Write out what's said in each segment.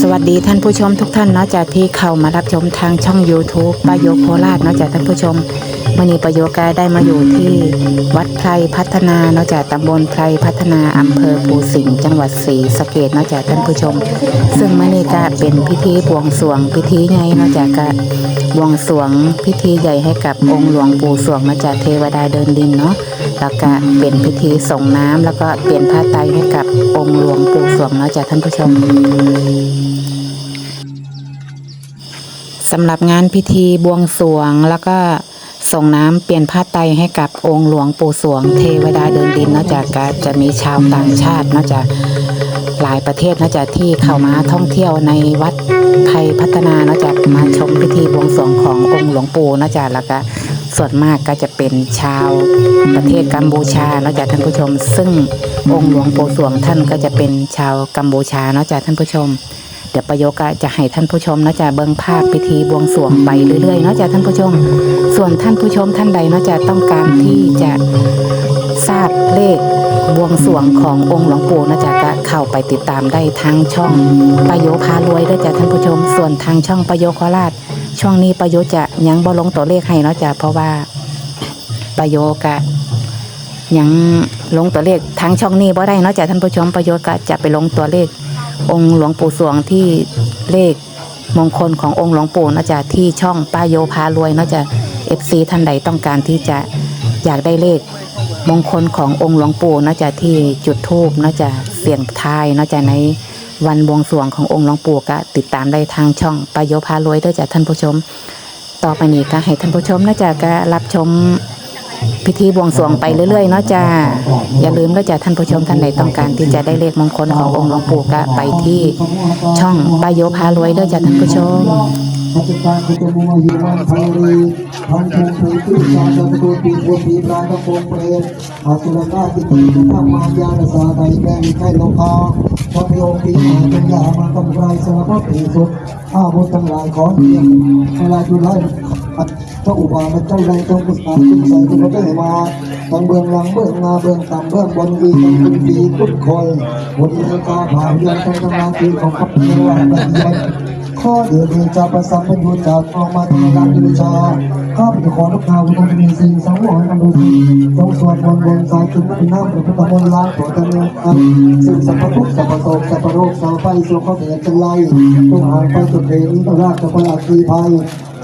สวัสดีท่านผู้ชมทุกท่านเนาะจากที่เข้ามารับชมทางช่อง YouTube ปาโยโคราชเนาะจากท่านผู้ชมวันนี้ปาโยกาได้มาอยู่ที่วัดไพรพัฒนาเนาะจากตำบลไพรพัฒนาอำเภอปูสิงห์จังหวัดศรีสะเกดเนาะจากท่านผู้ชม ซึ่งมื่อนี้ก็เป็นพิธีบวงสรวงพิธีไงเนาะจากก็ บวงสรวงพิธีใหญ่ให้กับองค์หลวงปู่สวงเนาจากเทวดาเดินดินเนาะแล้วก็เป็นพิธีส่งน้ำแล้วก็เปลี่ยนผ้าไตรให้กับองค์หลวงปู่สวงเนาะจากท่านผู้ชมสำหรับงานพิธีบวงสรวงแล้วก็ส่งน้ำเปลี่ยนผ้าไตให้กับองค์หลวงปู่สวง เทวดาเดินดินนอกจากก็จะมีชาวต่างชาตินอกจาก หลายประเทศนอกจากที่เข้ามาท่องเที่ยวในวัดไทยพัฒนานอกจากมาชมพิธีบวงสรวงขององค์หลวงปู่นอกจากแล้วก็ส่วนมากก็จะเป็นชาวประเทศกัมพูชานอกจากท่านผู้ชม ซึ่งองค์หลวงปู่สวงท่านก็จะเป็นชาวกัมพูชานอกจากท่านผู้ชม เดี๋ยวประโยกะจะให้ท่านผู้ชมเนาะจะเบิ่งภาพพิธีบวงสรวงไปเรื่อยๆเนาะจะท่านผู้ชม ส่วนท่านผู้ชมท่านใดเนาะจะต้องการที่จะทราบเลข บวงสวงขององค์หลวงปู่นาะจะก็เข้าไปติดตามได้ทางช่องประโยพารวยด้อจ้ะท่านผู้ชม ส่วนทางช่องประโยโคราช ช่วงนี้ประโยจะยังบ่ลงตัวเลขให้เนาะจ้ะเพราะว่าประโยกะยังลงตัวเลขทางช่องนี้บ่ได้เนาะจ้ะท่านผู้ชมประโยก็จะไปลงตัวเลข องค์หลวงปู่สวงที่เลขมงคลขององค์หลวงปู่นาะจ้ะที่ช่องป้าโยพารวยนาะจ้ะเอฟซีท่านใดต้องการที่จะอยากได้เลข มงคลขององค์หลวงปู่นาะจ้ะที่จุดธูปนาะจ้ะเสียงทายนาะจ้ะในวันบวงสรวงขององค์หลวงปู่ก็ติดตามได้ทางช่องป้าโยพารวยด้อจ้ะท่านผู้ชม ต่อไปนี้ก็ให้ท่านผู้ชมนาะจ้ะก็รับชมพิธีบวงสรวงไปเรื่อยๆเนาะจ้าอย่าลืมนะจ้าท่านผู้ชมท่านใดต้องการที่จะได้เลขมงคลขององค์หลวงปู่ก็ไปที่ช่องปายโยพารวยด้อจ้าท่านผู้ชม ปัจจุบันคุตมุมายุวันไทรีพันธุ์ภูตุสาดตุปีโพปีปราณโพเปรตอาสุรกาติติธรรมายาณสาไตแดงไข่โลกาพระโยปีมาปัญญามากำไรสารพัดปีสุดข้าบุตรทั้งหลายขอเพียงเวลาจุไลพระอุบาลเจ้าใดจงกุศลจุใส่กุศลได้มาทั้งเบื้องหลังเบื้องหน้าเบื้องต่ำเบื้องบนวีทั้งคุณปีกุศคอยวันนี้ตาผ่านเดือนทั้งทั้งนาทีของพระพุทธเจ้าเป็นยัน ข้อเดือดเดียวจะประสัมพันธ์ดูจากออมาทำงานดูจาข้าพเจ้าขอรับข่าวคุณมีสิ่งสังวรนำดูสิจงสวดมนต์บนสายจุดน้ำพระพุทธมนต์ล้างตัวตนเองอันสิ่งสัพพทุกสัพพโสสัพพโรคสัพพไฟสุขเสียจังไรต้องหายไปจุดเดนี้ต้องรากจะพลาคีภัย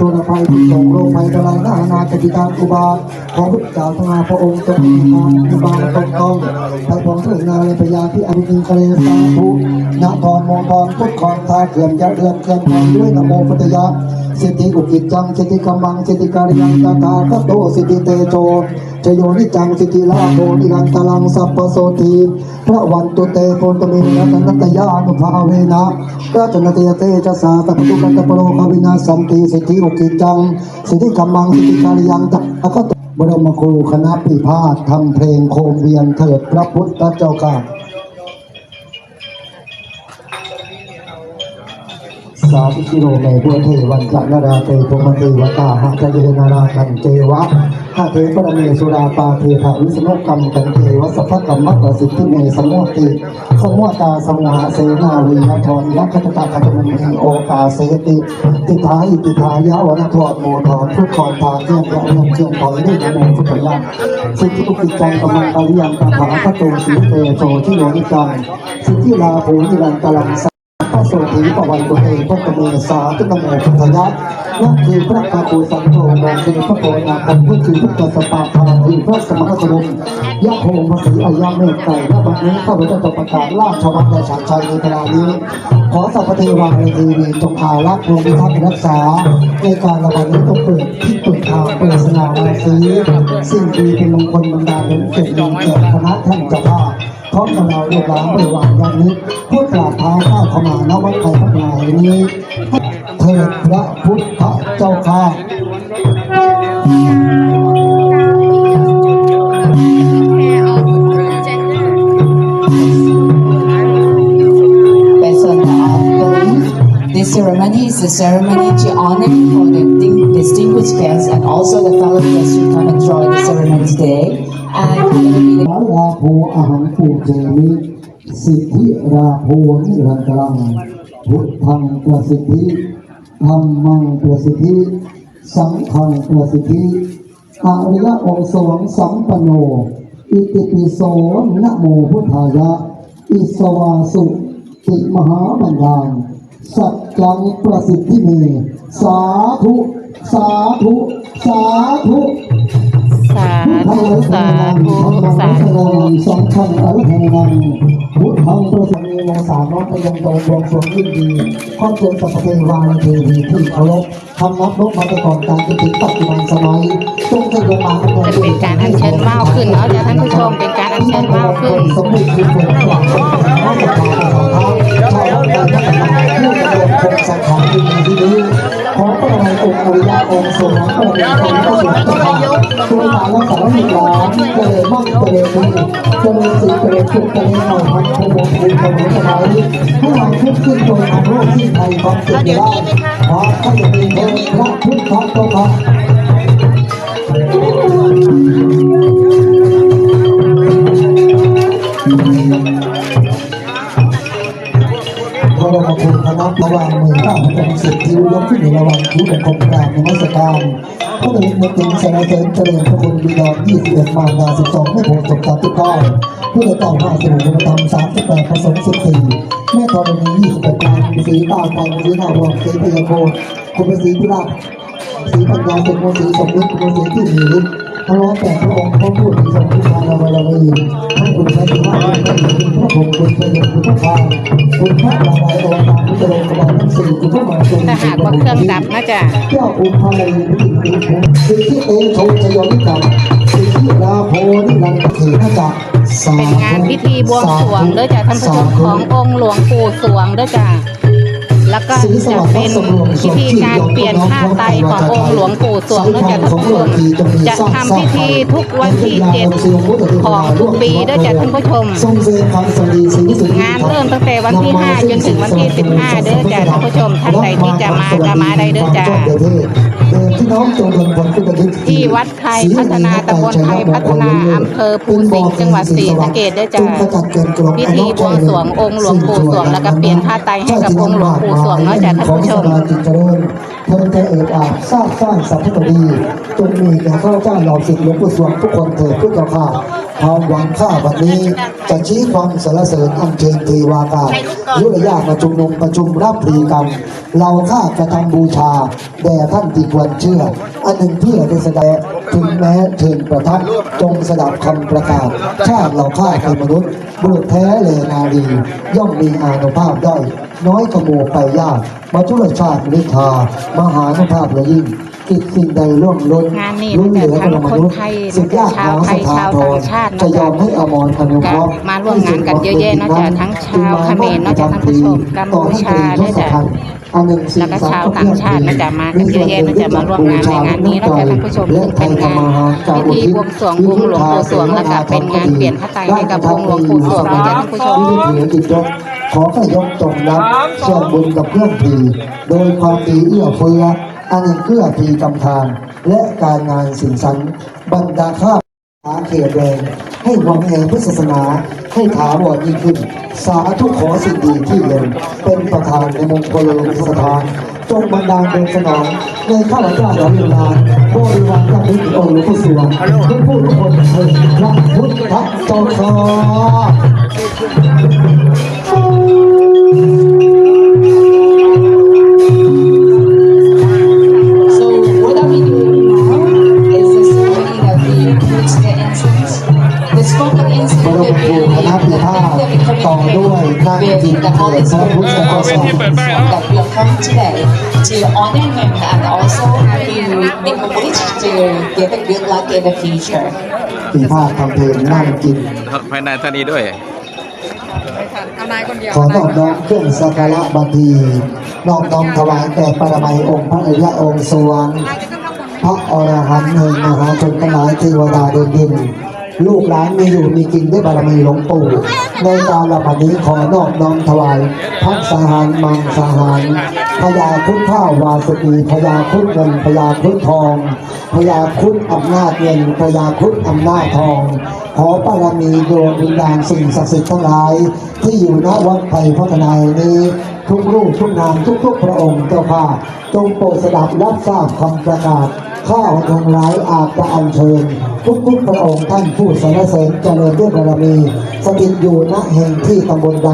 ทุนภัยที่ส่งโรคภัยกระไรหน้านาจติการอุบาทของพุทธเจ้าทั้งพระองค์จงมีความอุบาทตรงต้องไปผมถึงนาเลยพยาที่อภิญคเลสาธุนครมงคลพุทธครทาเขื่อนยะเดือนเขื่อนด้วยนโมพุทธยา สิทธิอุกิจจังสิทธิกำมังสิทธิการยังตถาคโตสิทธิเตโชจโยนิจังสิทธิลาโภนิรันตลังสัพพโสทีพระวันตุเตโพตมินันนัตยานุภาเวนะราชนเตเตจะสาสัพพุกัตตปโรภาวินาสันติสิทธิอุกิจจังสิทธิกำมังสิทธิการยังตาคตบรมครูคณะพิพาททำเพลงโคมเวียนเถิดพระพุทธเจ้าข้า สาธุกิโลเมตุเทวันจันราเตพมเทวตาหะเจเยนาราคันเจวะหะเทปรเมสุราปาเทถาวิสนุกรรมกันเทวสัพพกรรมัตตสิทธิเมสมุติสมุตาสมุหเสนาวีนทรยัคขตาคจมุนีโอกาเสติติทาอิติทายะวนทอดโมทอนทุกขอนทาเทียนยะลงเชียงถอยด้วยนโมพุทธยันสิทธิปุกิจังกำมังกาลิยังตถาคโตสีเตโชที่โยนิจังสิทธิลาภูนิรันตลังส โสธีปวันตุเตพระกเมสาตุนโมพุทธยัตนั่นคือพระคาภูสังโฆมองเป็นพระโกนาคมพุทธิพุทธสปาพาคือพระสมณสมุนยะโหมสีอายาเมตไตรณบัดนี้ข้าพเจ้าจะประกาศราชวัตรในฉากชัยในเวลานี้ ขอสัพพเทวาในทีวีจงอารักษ์ดวงพิทักษ์รักษา ในการระบาดนี้ต้องเปิดที่เปิดทางเปิดสง่าราศีสิ่งดีเป็นมงคลบรรดาเป็นเกียรติยศแก่คณะท่านเจ้าภาพ พร้อมกับเราเรียกร้องระหว่างวันนี้เพื่อกราบเท้าข้าเข้ามาณวัดไทยพัฒนาแห่งนี้เถิดพระพุทธเจ้าข้า this ceremony is a ceremony to honor for the distinguished guests and also the fellow guests who come and join the ceremony today. And we're going to be the สาลาภูอหารปูเจมิสิทธิราโพนิรันตรังพุทธังประสิทธิธรรมังประสิทธิ สังฆังประสิทธิอริยองค์สวงสัมปันโน อิติปิโสนะโมพุทธายะ อิสวาสุติมหาบัญญาณสัจจังประสิทธิเมสาธุ สาธุ สาธุ สาธุสาธุสาธุสองพันอรุณนังพุทธังประสมีวงศาน้องไปยังตรงดวงสวงยิ่งดีข้อเจริญสัพเพวาลเทวีที่เคารพทำนับลบมาแต่ก่อนการจนถึงปัจจุบันสมัยจงให้ลงมาจะเป็นการอัญเชิญว่าวขึ้นเนาะจะท่านผู้ชมเป็นการอัญเชิญว่าวขึ้นสมเด็จคุณหลวงพ่อพระบาทสองเท้าชาวบ้านผู้ดำรงคงสังขารอยู่ในที่นี้ ขอพระบรมองค์อริยองค์ทรงพระบรมองค์พระสุทธิ์เจ้าตัวมาและสารนิหลานเจริญมั่งเจริญมีเจริญสีเจริญสุขเจริญเอาพันธุ์มงคลเจริญสมัยให้เราขึ้นขึ้นโดยทางโลกที่ไทยความเจริญได้ขอพระจะมีเถิดพระพุทธเจ้าค่ะพระ ระวังมือข้าพเะจันทร์สิทธิวยกขึ้นอยู่ระวังทุกข์ของพรามนมัสการพระเดชเมตติสารเสนเจริญพระคุณบิดายี่สิบเอ็ดมารดาสิบสองแม่โผล่จบสามสิบเก้าเพื่อเก้าห้าสิบหมธรรมสามสิบแปดผสมสิบสี่แม่ธรณียี่สิบแปดกานสีตาไทยสีหน้าวงสีพยาโคคุณเป็นสีพิรักสีปัญญาสุขสีสมฤทธิ์คุณเป็นสีที่หนึ่ง พระร้องแต่พระองค์พระพูดที่ทรงทุกทางเราเราเองท่านคุณพระสิว่าคุณพระผมคุณเป็นคุณพระทางคุณพระลาลายโอตาคุณเจริญกบาลทั้งสี่คุณพระมาจงถ้าหากว่าเครื่องดับนะจ๊ะเจ้าอุปาลัยนิติคุณสิทธิเอโทชยนิกังสิทธิราโพนิรันตเขนะจักสาเป็นงานพิธีบวงสรวงเด้อจ้ะท่านผู้ชมขององค์หลวงปู่สวงเด้อจ้ะ แล้วก็จะเป็นพิธีการเปลี่ยนผ้าไตรขององค์หลวงปู่สวงเด้อจ้ะท่านผู้ชมจะทำพิธีทุกวันที่เจ็ดของทุกปีด้อจ้ะท่านผู้ชม งานเริ่มตั้งแต่วันที่ห้าจนถึงวันที่15เด้อจ้ะท่านผู้ชมท่านใดที่จะมาจะมาได้เด้อจ้ะ เดินที่น้องจงเดินบนพุทธทิศที่วัดไทยพัฒนาตำบลไทยพัฒนาอำเภอภูสิงห์จังหวัดศรีสะเกษเด้อจ้ะพิธีบวงสรวงองค์หลวงปู่สวงแล้วก็เปลี่ยนผ้าไตรให้กับองค์หลวงปู่สวงเนาะจ้ะท่านผู้ชมจิตเจริญเพิ่งจะเอิบอาบสร้างสร้างสัพพะดีจงมีแก่ข้าพเจ้าเหล่าศิษย์หลวงปู่สวงทุกคนเถิดเพื่อเจ้าข้า ความหวังข้าวันนี้ จะชี้ความสรรเสริญอัญเชิญเทวากายุรยามาชุมนุมประชุมรับพรีกรรม เราข้ากระทำบูชา แด่ท่านที่ควรเชื่อ อันหนึ่งเพื่อได้แสดงถึงแม้เชิญประทับจงสดับคำประกาศ ชาติเราข้าคือมนุษย์บุตรแท้เลนารีย่อมมีอานุภาพด้อยน้อยกระโมไปยากมาทุรชาตินิทามหานุภาพละยิ่ง กิจสิ่งใดร่วมล้นงานนี้ล้นเหลือทั้งกมนุษย์คนไทยสุดยากชาวไทยหชาวต่างชาตินะจะยอมให้อมรอนุเคราะห์ก็มาร่วมงานกันเยอะแยะนะจ๊ะทั้งชาวเขมรนะจ๊ะท่านผู้ชมกัมพูชานะจ๊ะอันหนึ่งสิ่แล้วก็ชาวต่างชาตินะจ๊ะมากันเยอะแยะนะจ๊ะมาร่วมงานในงานนี้นะจ๊ะท่านผู้ชมซึ่งเป็นงานพิธีบวงสรวงองค์หลวงปู่สวงแล้วก็เป็นงานเปลี่ยนพระไตรให้กับองค์หลวงปู่สวงนะจ๊ะท่านผู้ชมที่ถือจิตยกขอขยกจงรับส่วนบุญกับเพื่อนผีโดยความดีเอื้อเฟื้อ อันเพื่อผีกำทานและการงานสิ่งสันบรรดาข้าหาเขตแดงให้หวังแห่งพุทธศาสนาให้ถาวรยิ่งขึ้น สาธุขอสิ่งดีที่เย็นเป็นประธานในมงคลลงสถานจงบันดาลเป็นสนองในข้าพเจ้าหล่าเลาบริวารทั้งนี้องค์หลวงพ่อสวงทุกผู้ทุกคนเถิดพระพุทธเจ้าข้า จ้า also ข้า that we have come today to honor him and also to make a wish to get a good luck in the future. พิพาททำเพลงนั่งกิน ภายในท่านี้ด้วย ขอนอบน้อมเครื่องสักการะบัณฑีนอบน้อมถวายแด่ปรมัยองค์พระอริยะองค์สวงพระอรหันต์เองมหาชนทั้งหลายเทวดาเดินดิน ลูกหลานมีอยู่มีกินด้วยบารมีหลวงปู่ในการละบัดนี้ขอนอบน้อมถวายพักสหารมังสหารพญาคุดข้าววาสกีพญาคุดเงินพญาคุดทองพญาคุดอำนาจเงินพญาคุดอำนาจทอง ขอบารมีดวงวิญญาณสิ่งศักดิ์สิทธิ์ทั้งหลาย ที่อยู่ณวัดไผ่พัฒนานี้ ทุกรูปทุกนามทุกๆพระองค์เจ้าค่ะจงโปรดสดับรับทราบคำประกาศ ข้าพงร้ายอาจจะอัญเชิญ ทุกๆพระองค์ท่านผู้สรรเสริญเจริญด้วยบารมี สถิตอยู่ณแห่งที่ตำบลใด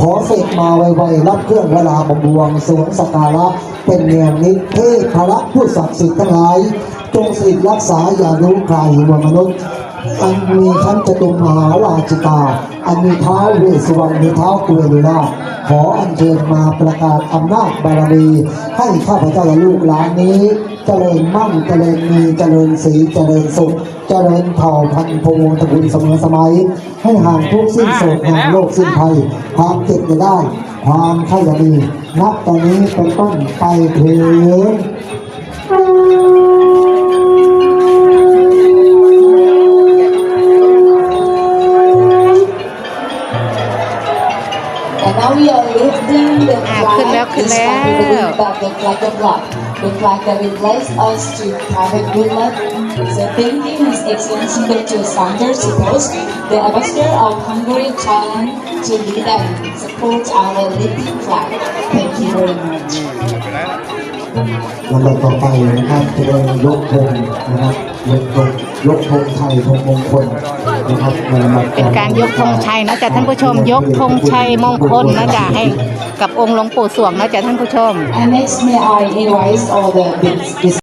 ขอเสกมาไวๆรับเครื่องเวลาบำบวงสวงสการะ เป็นเนียมนิเทศพระผู้ศักดิ์สิทธิ์ทั้งหลายจงสิทธิ์รักษาอย่ารู้ใครว่ามนุษย์อันมีทั้งจตุมหาราชิกา อันมีเท้าเวสวรรณมีเท้าวกุเวลุนาขออัญเชิญมาประกาศอำนาจบารมีให้ข้าพเจ้าและลูกหลานนี้เจริญมั่งเจริญมีเจริญสีเจริญสุข เจริญเผ่าพันธุ์พงศ์ตระกูลเสมอสมัย ให้ห่างทุกสิ้นโศกห่างโลกสิ้นภัยความเจ็บจะได้ ความไข้จะดีนับตอนนี้เป็นต้นไปเถิด believe that the flag of love the flag that will bless us to have a good luck so thank you His Excellency Dr. Sanders Supos the ambassador of Hungary Thailand to lead and support our lifting flag thank you very much ลำดับต่อไปนะครับจะเป็นยกธงนะครับยกธงยกธงไทยธงมงคล เป็นการยกธงชัยนะจ๊ะท่านผู้ชม ยกธงชัยมงคลนะจ๊ะให้กับองค์หลวงปู่สวงนะจ๊ะท่านผู้ชม